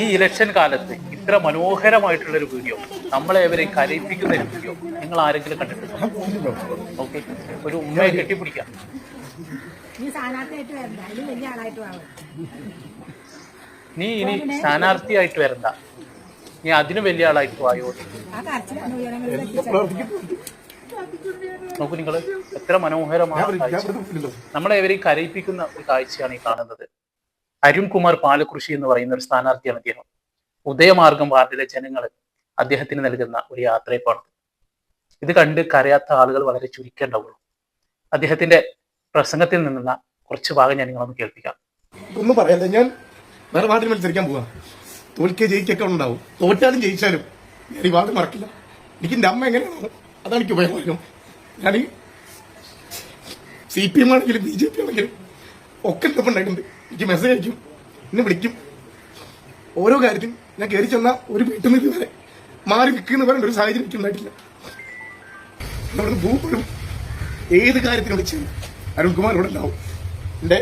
ഈ ഇലക്ഷൻ കാലത്ത് ഇത്ര മനോഹരമായിട്ടുള്ള ഒരു വീഡിയോ നമ്മളെ അവരെ കരയിപ്പിക്കുന്ന ഒരു വീഡിയോ നിങ്ങൾ ആരെങ്കിലും കണ്ടിട്ടുണ്ടോ? ഓക്കെ. ഒരു ഉമ്മയെ കെട്ടിപ്പിടിക്കാം. നീ ഇനി സ്ഥാനാർത്ഥിയായിട്ട് വരണ്ട. നീ അതിന് വലിയ ആളായിട്ട് വായോ? നോക്കൂ നിങ്ങൾ എത്ര മനോഹരമായ കാഴ്ച. നമ്മളെ ഇവരെയും കരയിപ്പിക്കുന്ന ഒരു കാഴ്ചയാണ് ഈ കാണുന്നത്. അരുൺകുമാർ പാലകൃഷി എന്ന് പറയുന്ന ഒരു സ്ഥാനാർത്ഥിയാണ് അദ്ദേഹം. ഉദയമാർഗം വാർഡിലെ ജനങ്ങൾ അദ്ദേഹത്തിന് നൽകുന്ന ഒരു യാത്രയപ്പാണ് ഇത് കണ്ട് കരയാത്ത ആളുകൾ വളരെ ചുരുക്കേണ്ടാവുള്ളൂ അദ്ദേഹത്തിന്റെ പ്രസംഗത്തിൽ നിന്നുള്ള കുറച്ച് ഭാഗം ഞാൻ നിങ്ങളൊന്ന് കേൾപ്പിക്കാം. ഒന്നും പറയാതെ ഞാൻ വേറെ വാർഡിൽ മത്സരിക്കാൻ പോവാ. തോൽക്കേ ജയിക്കൊക്കെ ഉണ്ടാവും. തോറ്റാലും ജയിച്ചാലും ഞാൻ ഈ വാർഡ് മറക്കില്ല. എനിക്ക് എന്റെ അമ്മ എങ്ങനെയാണോ അതാണ് എനിക്ക് ഉപയോഗം. ഞാൻ സി പി എം ആണെങ്കിലും ബി ജെ പി ആണെങ്കിലും ഒക്കെ ഒപ്പം ഉണ്ടായിട്ടുണ്ട് എനിക്ക് മെസ്സേജ് അയക്കും. എന്നെ വിളിക്കും. ഓരോ കാര്യത്തിനും ഞാൻ കയറി ചെന്ന ഒരു വീട്ടിൽ നിന്ന് ഇതുവരെ മാറി നിൽക്കുന്ന പറയുന്ന ഒരു സാഹചര്യം എനിക്ക് ഉണ്ടായിട്ടില്ല. ഭൂപ്പോഴും ഏത് കാര്യത്തിനും വിളിച്ച് അരുൺകുമാർ ഇവിടെ ഉണ്ടാവും. എന്റെ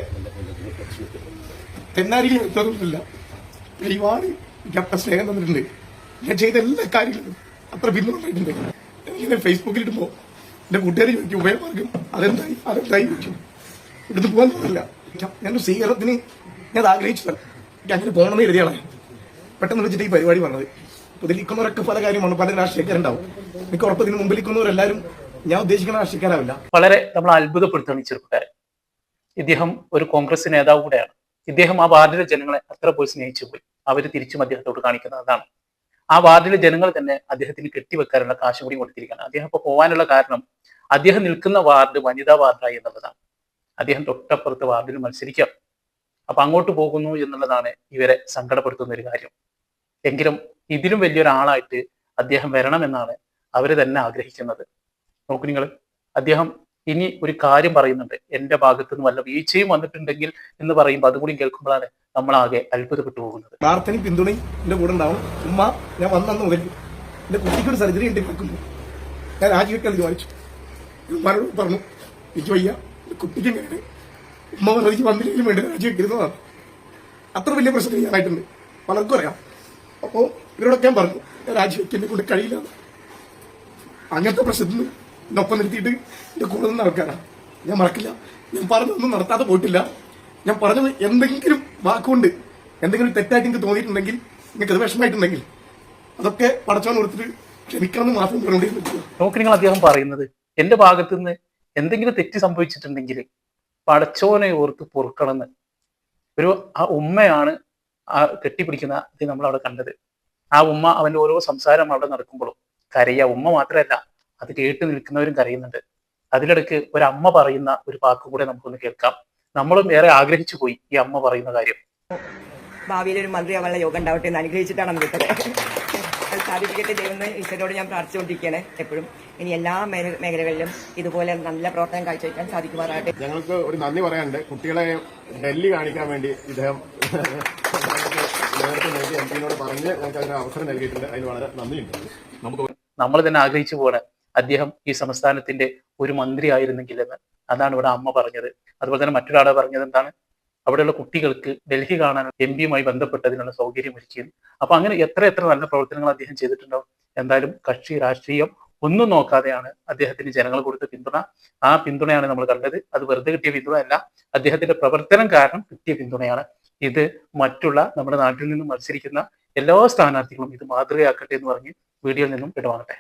തെന്നാരിയിൽ എത്താറില്ല ഒരുപാട് എനിക്ക് അത്ര സ്നേഹം തന്നിട്ടുണ്ട്. ഞാൻ ചെയ്ത എല്ലാ കാര്യങ്ങളും അത്ര പിന്തുണ ഉണ്ടായിട്ടുണ്ട്. എനിക്കിങ്ങനെ ഫേസ്ബുക്കിൽ ഇടുമ്പോൾ എന്റെ കൂട്ടുകാർ ചോദിക്കും ഉപയോഗമാർഗം അതെന്തായി? അതെന്തായി? ചോദിക്കും. ഇവിടുന്ന് പോകാൻ തോന്നില്ല. ഞാനൊരു സ്വീകരണത്തിന് ഞാൻ അത് ആഗ്രഹിച്ചതല്ല എനിക്ക് അങ്ങനെ പോകണമെന്ന് എഴുതിയാണ് പെട്ടെന്ന് വെച്ചിട്ട് ഈ പരിപാടി പറഞ്ഞത് പുതിലിക്കുന്നവരൊക്കെ പല കാര്യമാണ് പല രാഷ്ട്രീയക്കാരുണ്ടാവും. എനിക്ക് ഉറപ്പ് ഇതിന് മുമ്പിലിരിക്കുന്നവരെല്ലാവരും ഞാൻ ഉദ്ദേശിക്കുന്ന രാഷ്ട്രീയക്കാരാവില്ല. വളരെ നമ്മൾ അത്ഭുതപ്പെടുത്തുകയാണ് ഈ ചെറുപ്പക്കാരൻ. ഇദ്ദേഹം ഒരു കോൺഗ്രസ് നേതാവ് കൂടെയാണ്. ഇദ്ദേഹം ആ വാർഡിലെ ജനങ്ങളെ അത്ര പോയി സ്നേഹിച്ചു പോയി. അവർ തിരിച്ചും അദ്ദേഹത്തോട് കാണിക്കുന്നത് അതാണ്. ആ വാർഡിലെ ജനങ്ങൾ തന്നെ അദ്ദേഹത്തിന് കെട്ടിവെക്കാനുള്ള കാശ് കൂടി കൊടുത്തിരിക്കുകയാണ്. അദ്ദേഹം ഇപ്പോൾ പോകാനുള്ള കാരണം അദ്ദേഹം നിൽക്കുന്ന വാർഡ് വനിതാ വാർഡായി എന്നുള്ളതാണ്. അദ്ദേഹം തൊട്ടപ്പുറത്ത് വാർഡിൽ മത്സരിക്കാം. അപ്പൊ അങ്ങോട്ട് പോകുന്നു എന്നുള്ളതാണ് ഇവരെ സങ്കടപ്പെടുത്തുന്ന ഒരു കാര്യം. എങ്കിലും ഇതിലും വലിയൊരാളായിട്ട് അദ്ദേഹം വരണമെന്നാണ് അവർ തന്നെ ആഗ്രഹിക്കുന്നത്. നോക്കൂ നിങ്ങൾ അദ്ദേഹം ഇനി ഒരു കാര്യം പറയുന്നുണ്ട്. എന്റെ ഭാഗത്തു നിന്ന് വല്ല വീഴ്ചയും വന്നിട്ടുണ്ടെങ്കിൽ എന്ന് പറയുമ്പോൾ അതുകൂടി കേൾക്കുമ്പോഴാണ് നമ്മളാകെ അത്ഭുതപ്പെട്ടു പോകുന്നത്. പ്രാർത്ഥനയും പിന്തുണയും എന്റെ കൂടെ ഉണ്ടാവും. ഉമ്മ ഞാൻ വന്നു എന്റെ കുട്ടിക്ക് ഒരു സർജറി ഉണ്ട് ഞാൻ രാജിവെക്കാൻ തീരുമാനിച്ചു പറഞ്ഞു എനിക്ക് വയ്യ. കുട്ടിക്ക് എങ്ങനെ ഉമ്മ പറഞ്ഞു വന്നില്ലെങ്കിലും വേണ്ടി രാജിവെക്കരുന്നതാണ് അത്ര വലിയ പ്രശ്നം ചെയ്യാനായിട്ടുണ്ട്. പലർക്കും അറിയാം. അപ്പോ ഇവരോടൊക്കെ ഞാൻ പറഞ്ഞു ഞാൻ രാജിവെക്കാൻ കൊണ്ട് കഴിയില്ല അങ്ങനത്തെ പ്രശ്നത്തിന് എന്നെ നിർത്തിയിട്ട് എന്റെ കൂടെ നിന്ന് ആൾക്കാരാണ്. ഞാൻ മറക്കില്ല. ഞാൻ പറഞ്ഞതൊന്നും നടത്താതെ പോയിട്ടില്ല. ഞാൻ പറഞ്ഞത് എന്തെങ്കിലും വാക്കുകൊണ്ട് എന്തെങ്കിലും തെറ്റായിട്ട് എനിക്ക് തോന്നിയിട്ടുണ്ടെങ്കിൽ നിങ്ങൾക്ക് അത് വിഷമമായിട്ടുണ്ടെങ്കിൽ അതൊക്കെ പടച്ചോൻ കൊടുത്തിട്ട് ക്ഷമിക്കണം എന്ന് മാത്രം പറഞ്ഞുകൊണ്ടേ പറ്റുക നോക്കി നിങ്ങൾ അദ്ദേഹം പറയുന്നത്. എന്റെ ഭാഗത്തു നിന്ന് എന്തെങ്കിലും തെറ്റ് സംഭവിച്ചിട്ടുണ്ടെങ്കിൽ പടച്ചോനെ ഓർത്ത് പൊറുക്കണമെന്ന്. ഒരു ആ ഉമ്മയാണ് ആ കെട്ടിപ്പിടിക്കുന്ന ഇത് നമ്മൾ അവിടെ കണ്ടത്. ആ ഉമ്മ അവന്റെ ഓരോ സംസാരം അവിടെ നടക്കുമ്പോഴും കരയ. ഉമ്മ മാത്രമല്ല അത് കേട്ട് നിൽക്കുന്നവരും കരയുന്നുണ്ട്. അതിലിടയ്ക്ക് ഒരു അമ്മ പറയുന്ന ഒരു വാക്ക് കൂടെ നമുക്കൊന്ന് കേൾക്കാം. നമ്മളും ഏറെ ആഗ്രഹിച്ചു പോയി ഈ അമ്മ പറയുന്ന കാര്യം. ഭാവിയിൽ ഒരു മന്ത്രിയാവാനുള്ള യോഗം ഉണ്ടാവട്ടെ എന്ന് അനുഗ്രഹിച്ചിട്ടാണ് വിട്ടത്. സാധിപ്പിക്കട്ടെ ദൈവം ഈശ്വരോട് ഞാൻ പ്രാർത്ഥിച്ചുകൊണ്ടിരിക്കുകയാണ് എപ്പോഴും. ഇനി എല്ലാ മേഖ- മേഖലകളിലും ഇതുപോലെ നല്ല പ്രവർത്തനം കാഴ്ചവെക്കാൻ സാധിക്കുമാറാകട്ടെ. ഞങ്ങൾക്ക് ഒരു നന്ദി പറയാനുണ്ട്. കുട്ടികളെ ഡൽഹി കാണിക്കാൻ വേണ്ടി ഇദ്ദേഹം നേരത്തെ നൽകി എം പിന്നോട് പറഞ്ഞ് ഞങ്ങൾക്ക് അതിന് അവസരം നൽകിയിട്ടുണ്ട്. അതിന് വളരെ നന്ദിയുണ്ട്. നമുക്ക് നമ്മൾ തന്നെ ആഗ്രഹിച്ചു പോകണം അദ്ദേഹം ഈ സംസ്ഥാനത്തിന്റെ ഒരു മന്ത്രി ആയിരുന്നെങ്കിൽ എന്ന് അതാണ് ഇവിടെ അമ്മ പറഞ്ഞത്. അതുപോലെ തന്നെ മറ്റൊരാളെ പറഞ്ഞത് എന്താണ്? അവിടെയുള്ള കുട്ടികൾക്ക് ഡൽഹി കാണാൻ എം പിയുമായി ബന്ധപ്പെട്ടതിനുള്ള സൗകര്യം ഒരുക്കിയത്. അപ്പൊ അങ്ങനെ എത്ര എത്ര നല്ല പ്രവർത്തനങ്ങൾ അദ്ദേഹം ചെയ്തിട്ടുണ്ടാവും എന്തായാലും കക്ഷി രാഷ്ട്രീയം ഒന്നും നോക്കാതെയാണ് അദ്ദേഹത്തിന് ജനങ്ങൾ കൊടുത്ത പിന്തുണ. ആ പിന്തുണയാണ് നമ്മൾ കണ്ടത്. അത് വെറുതെ കിട്ടിയ പിന്തുണ അല്ല അദ്ദേഹത്തിന്റെ പ്രവർത്തനം കാരണം കിട്ടിയ പിന്തുണയാണ്. ഇത് മറ്റുള്ള നമ്മുടെ നാട്ടിൽ നിന്നും മത്സരിക്കുന്ന എല്ലാ സ്ഥാനാർത്ഥികളും ഇത് മാതൃകയാക്കട്ടെ എന്ന് പറഞ്ഞ് വീഡിയോയിൽ നിന്നും ഇടവാങ്ങട്ടെ